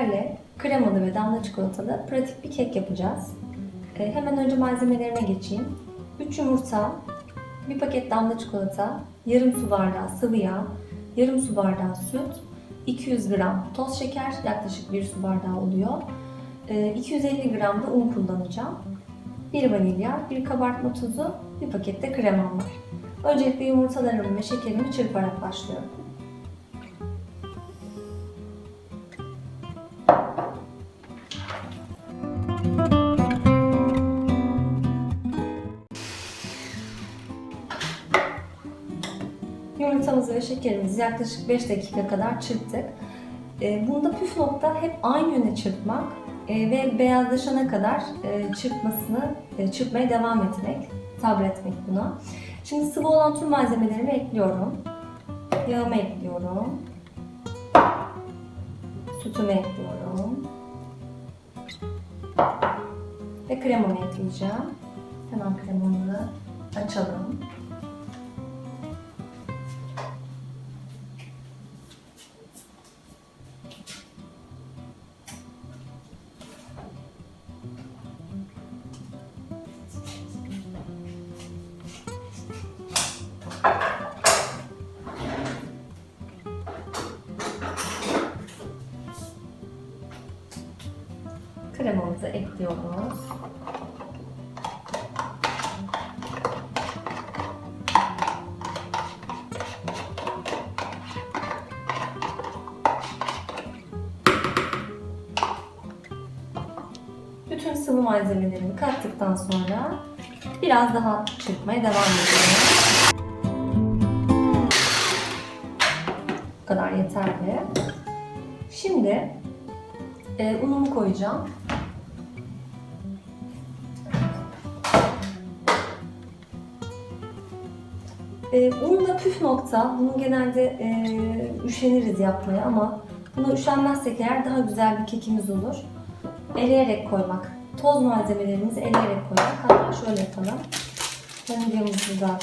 sizlerle kremalı ve damla çikolatalı pratik bir kek yapacağız. Ee, hemen önce malzemelerime geçeyim. 3 yumurta, 1 paket damla çikolata, yarım su bardağı sıvı yağ, yarım su bardağı süt, 200 gram toz şeker, yaklaşık 1 su bardağı oluyor. Ee, 250 gram da un kullanacağım. 1 vanilya, 1 kabartma tuzu, 1 paket de kremam var. Öncelikle yumurtalarımı ve şekerimi çırparak başlıyorum. Yumurtamızı ve şekerimizi yaklaşık 5 dakika kadar çırptık. Ee, Bunda püf nokta hep aynı yöne çırpmak e, ve beyazlaşana kadar e, çırpmasını, e, çırpmaya devam etmek, sabretmek buna. Şimdi sıvı olan tüm malzemelerimi ekliyorum. Yağımı ekliyorum. Sütümü ekliyorum. Ve kremamı ekleyeceğim. Hemen kremamızı açalım. Kremamızı ekliyoruz. Bütün sıvı malzemelerimi kattıktan sonra biraz daha çırpmaya devam ediyorum. Kadar yeterli. Şimdi e, unumu koyacağım. E, unla püf nokta, bunu genelde e, üşeniriz yapmaya ama buna üşenmezsek eğer daha güzel bir kekimiz olur. Eleyerek koymak. Toz malzemelerimizi eleyerek koymak. Hatta şöyle yapalım. Vanilyamızı da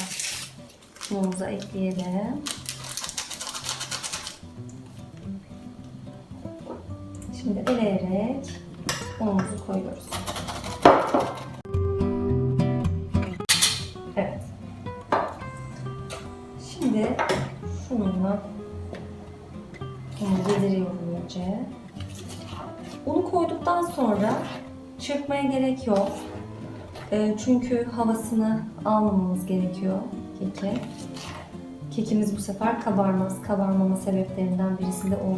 unumuza ekleyelim. Şimdi eleyerek unumuzu koyuyoruz. Evet. Şimdi şununla bunu yediriyorum iyice. Unu koyduktan sonra çırpmaya gerek yok. Ee, çünkü havasını almamamız gerekiyor keki. Kekimiz bu sefer kabarmaz. Kabarmama sebeplerinden birisi de o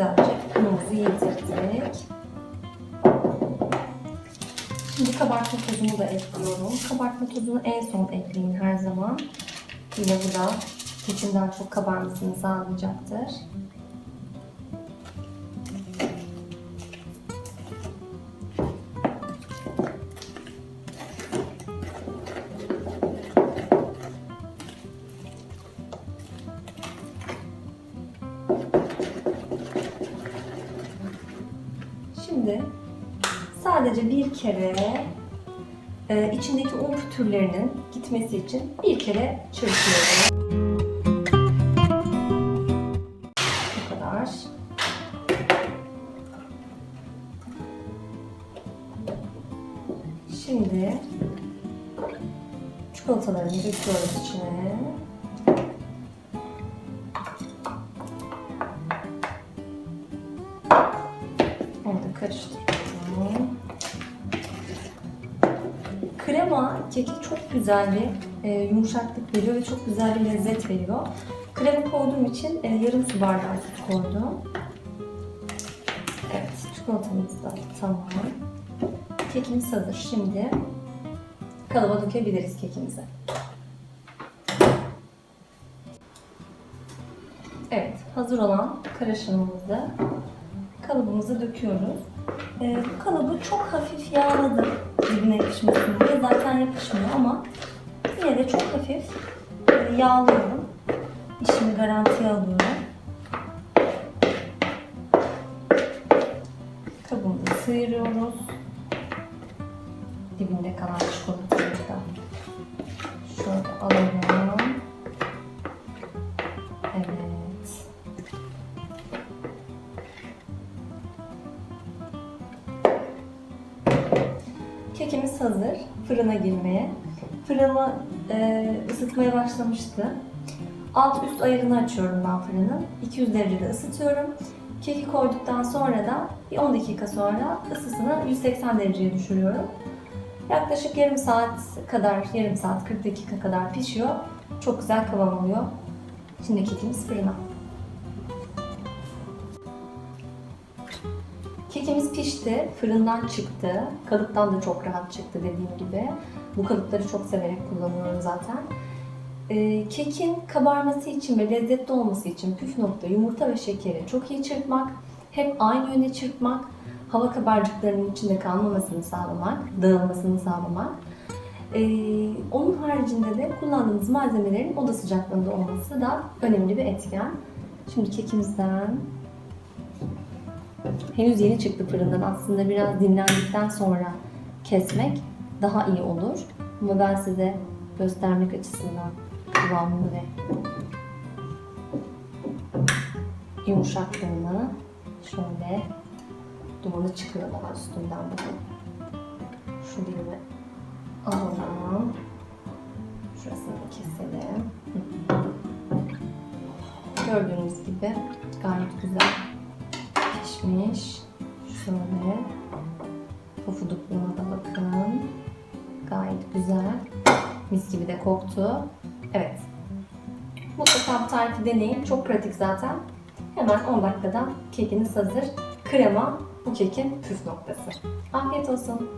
Güzelce unumuzu yedirdik. Şimdi kabartma tozunu da ekliyorum. Kabartma tozunu en son ekleyin her zaman. Yine bu da daha çok kabarmasını sağlayacaktır. Şimdi sadece bir kere e, içindeki un pütürlerinin gitmesi için bir kere çırpıyorum. Bu kadar. Şimdi çikolatalarını döküyoruz içine. Karıştırıyorum. Krema keki çok güzel bir e, yumuşaklık veriyor ve çok güzel bir lezzet veriyor. Krema koyduğum için e, yarım su bardağı süt koydum. Evet, çikolatamız da tamam. Kekimiz hazır. Şimdi kalıba dökebiliriz kekimizi. Evet, hazır olan karışımımızı kalıbımıza döküyoruz. Ee, bu kalıbı çok hafif yağladım dibine yapışmasın diye. Zaten yapışmıyor ama yine de çok hafif e, yağlıyorum. İşimi garantiye alıyorum. Kekimiz hazır. Fırına girmeye. Fırını e, ısıtmaya başlamıştı. Alt üst ayarını açıyorum ben fırının. 200 derecede ısıtıyorum. Keki koyduktan sonra da bir 10 dakika sonra ısısını 180 dereceye düşürüyorum. Yaklaşık yarım saat kadar, yarım saat 40 dakika kadar pişiyor. Çok güzel kıvam oluyor. Şimdi kekimiz fırına. Kekimiz pişti, fırından çıktı. Kalıptan da çok rahat çıktı dediğim gibi. Bu kalıpları çok severek kullanıyorum zaten. Ee, kekin kabarması için ve lezzetli olması için püf nokta yumurta ve şekeri çok iyi çırpmak. Hep aynı yöne çırpmak. Hava kabarcıklarının içinde kalmamasını sağlamak, dağılmasını sağlamak. Ee, onun haricinde de kullandığımız malzemelerin oda sıcaklığında olması da önemli bir etken. Şimdi kekimizden henüz yeni çıktı fırından. Aslında biraz dinlendikten sonra kesmek daha iyi olur. Ama ben size göstermek açısından kıvamını ve yumuşaklığını şöyle dumanı çıkıyor daha üstünden bakın. Şu dilimi alalım. Şurasını keselim. Gördüğünüz gibi gayet güzel pişmiş. Şöyle pofudukluğuna da bakın. Gayet güzel. Mis gibi de koktu. Evet. Mutlaka bu tarifi deneyin. Çok pratik zaten. Hemen 10 dakikada kekiniz hazır. Krema bu kekin püf noktası. Afiyet olsun.